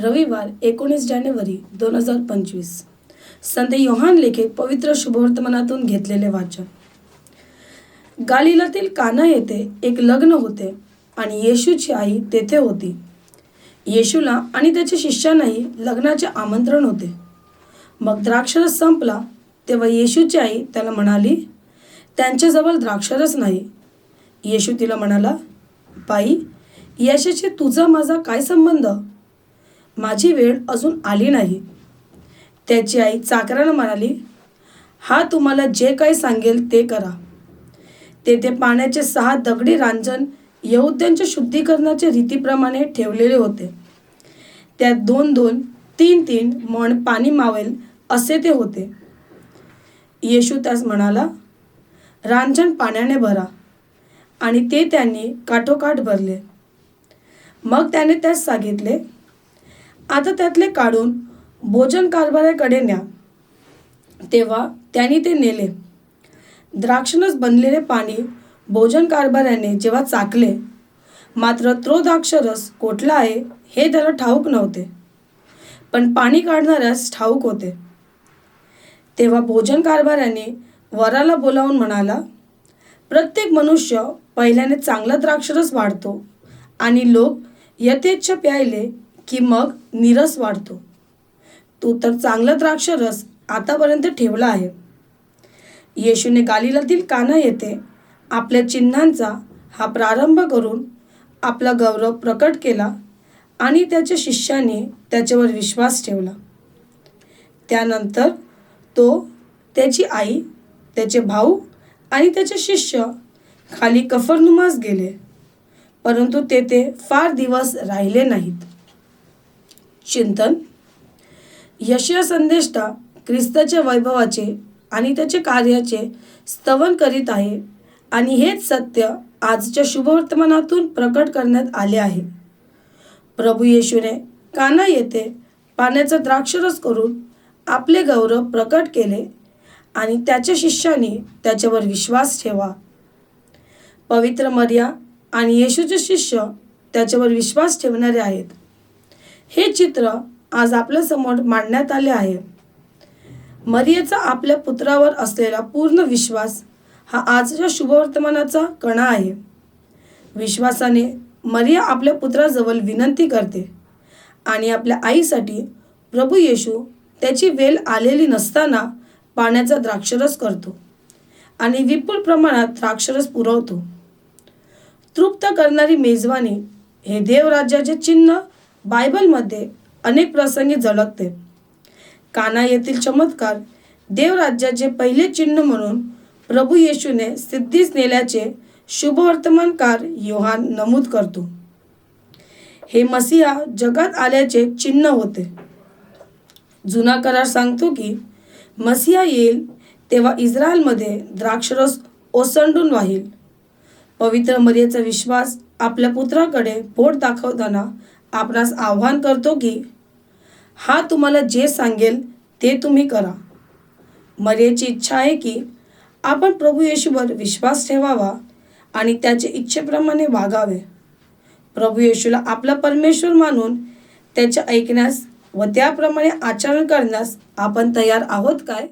रविवार एकोणीस जानेवारी दोन हजार पंचवीस. संत योहान लेखे पवित्र शुभवर्तमानातून घेतलेले वाचन. गालिलातील काना येथे एक लग्न होते आणि येशूची आई तेथे होती. येशूला आणि त्याच्या शिष्यांनाही लग्नाचे आमंत्रण होते. मग द्राक्षरस संपला तेव्हा येशूची आई त्याला म्हणाली त्यांच्याजवळ द्राक्षरस नाही. येशू तिला म्हणाला बाई यशाशी तुझा माझा काय संबंध? माझी वेळ अजून आली नाही. त्याची आई चाकरानं म्हणाली हा तुम्हाला जे काही सांगेल ते करा. तेथे पाण्याचे सहा दगडी रांजण यहुद्यांच्या शुद्धीकरणाच्या रीतीप्रमाणे ठेवलेले होते. त्यात दोन दोन तीन तीन मण पाणी मावेल असे ते होते. येशू त्यास म्हणाला रांजण पाण्याने भरा. आणि ते त्यांनी काठोकाठ भरले. मग त्याने त्यास सांगितले आता त्यातले काढून भोजन कारभाऱ्याकडे न्या. तेव्हा त्यांनी ते नेले. द्राक्षणच बनलेले पाणी भोजन कारभाऱ्याने जेव्हा चाकले मात्र तो द्राक्षरस कोठला आहे हे त्याला ठाऊक नव्हते. पण पाणी काढणाऱ्यास ठाऊक होते. तेव्हा भोजन कारभाऱ्याने वराला बोलावून म्हणाला प्रत्येक मनुष्य पहिल्याने चांगला द्राक्षरस वाढतो आणि लोक यथेच्छ प्यायले की मग निरस वाढतो. तू तर चांगला द्राक्षरस आतापर्यंत ठेवला आहे. येशूने गालिलातील काना येथे आपल्या चिन्हांचा हा प्रारंभ करून आपला गौरव प्रकट केला आणि त्याच्या शिष्याने त्याच्यावर विश्वास ठेवला. त्यानंतर तो त्याची आई त्याचे भाऊ आणि त्याचे शिष्य खाली कफरनुमास गेले. परंतु तेथे फार दिवस राहिले नाहीत. चिंतन. यशया संदेष्टा ख्रिस्ताच्या वैभवाचे आणि त्याचे कार्याचे स्तवन करीत आहे आणि हेच सत्य आजच्या शुभवर्तमानातून प्रकट करण्यात आले आहे. प्रभू येशूने काना येथे पाण्याचा द्राक्षरस करून आपले गौरव प्रकट केले आणि त्याच्या शिष्याने त्याच्यावर विश्वास ठेवा. पवित्र मर्या आणि येशूचे शिष्य त्याच्यावर विश्वास ठेवणारे आहेत. हे चित्र आज आपल्यासमोर मांडण्यात आले आहे. मरियेचा आपल्या पुत्रावर असलेला पूर्ण विश्वास हा आजच्या शुभवर्तमानाचा कणा आहे. विश्वासाने मरिया आपल्या पुत्राजवळ विनंती करते आणि आपल्या आईसाठी प्रभू येशू त्याची वेल आलेली नसताना पाण्याचा द्राक्षरस करतो आणि विपुल प्रमाणात द्राक्षरस पुरवतो. तृप्त करणारी मेजवानी हे देवराज्याचे चिन्ह बायबलमध्ये अनेक प्रसंगी झळकते. काना येथील चमत्कार देवराज्याचे पहिले चिन्ह म्हणून प्रभू येशूने सिद्धीस नेल्याचे शुभवर्तमानकार योहान नमूद करतो. हे मसिहा जगात आल्याचे चिन्ह होते. जुना करार सांगतो की मसिहा येईल तेव्हा इस्रायलमध्ये द्राक्षरस ओसंडून वाहील. पवित्र मर्याचा विश्वास आपल्या पुत्राकडे बोट दाखवताना आपणास आव्हान करतो की हा तुम्हाला जे सांगेल ते तुम्ही करा. मर्याची इच्छा आहे की आपण प्रभू येशूवर विश्वास ठेवावा आणि त्याच्या इच्छेप्रमाणे वागावे. प्रभू येशूला आपला परमेश्वर मानून त्याच्या ऐकण्यास व त्याप्रमाणे आचरण करण्यास आपण तयार आहोत काय?